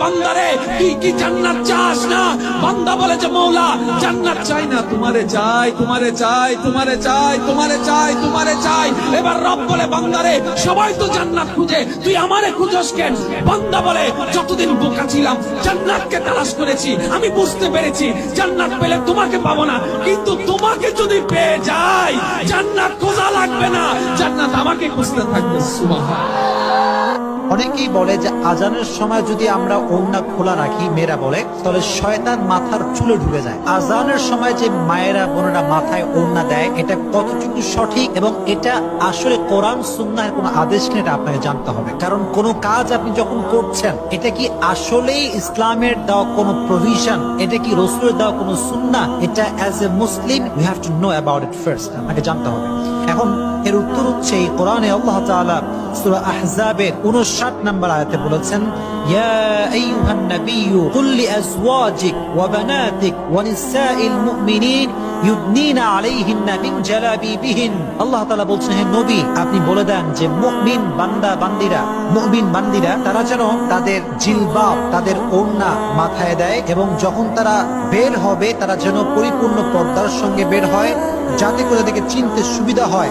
বান্দারে, তুই কি জান্নাত চাস না? বান্দা বলে যে মৌলা, জান্নাত চাই না, তোমারে চাই তোমারে চাই তোমারে চাই তোমারে চাই তোমারে চাই। এবার রব বলে, বান্দারে, সবাই তো জান্নাত খুঁজে, তুই আমারে খুঁজস কেন? বান্দা বলে, যতদিন বোকা ছিলাম, জান্নাতকে তালাশ করেছি, আমি বুঝতে পেরেছি, জান্নাত পেলে তোমাকে পাবো না। কিন্তু তোমাকে যদি পেয়ে যাই, জান্নাত খোঁজা লাগবে না। জান্নাত আমাকে খুঁজতে থাকবে, সুবহান। অনেকেই বলে যে আজানের সময় যদি আমরা ওন্না খোলা রাখি, মেয়েরা বলে, তাহলে শয়তান মাথার চুলে ঢুকে যায়। আজানের সময় যে মায়েরা, বোনেরা মাথায় ওন্না দেয়, এটা কতটুকু সঠিক এবং এটা আসলে কোরআন, সুন্নাহের কোনো আদেশ এটা আপনাকে জানতে হবে। কারণ কোনো কাজ আপনি যখন করছেন, এটা কি আসলেই ইসলামের দেওয়া কোনো প্রভিশন এটা কি রসুলের দেওয়া কোনো সুন্না? এটা as a Muslim you have to know about it first আপনাকে জানতে হবে। এখন এর উত্তর হচ্ছে এই কোরআনে আল্লাহ তাআলা সূরা আহজাবের 59 নম্বর আয়াতে বলেছেন তারা যেন তাদের তাদের মাথায় দেয় এবং যখন তারা বের হবে, তারা যেন পরিপূর্ণ পর্দার সঙ্গে বের হয়, যাতে করে তাদেরকে চিনতে সুবিধা হয়।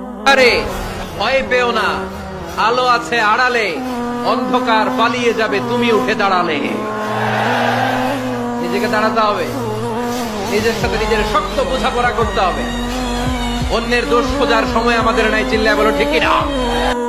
আরে, ভয় পেও না। আলো আছে আড়ালে, অন্ধকার পালিয়ে যাবে, তুমি উঠে দাঁড়ালে। নিজেকে দাঁড়াতে হবে। নিজের সাথে নিজের শক্ত বোঝাপড়া করতে হবে। অন্যের দোষ খোঁজার সময় আমাদের নাই, চিল্লায় বলো, ঠিকই না।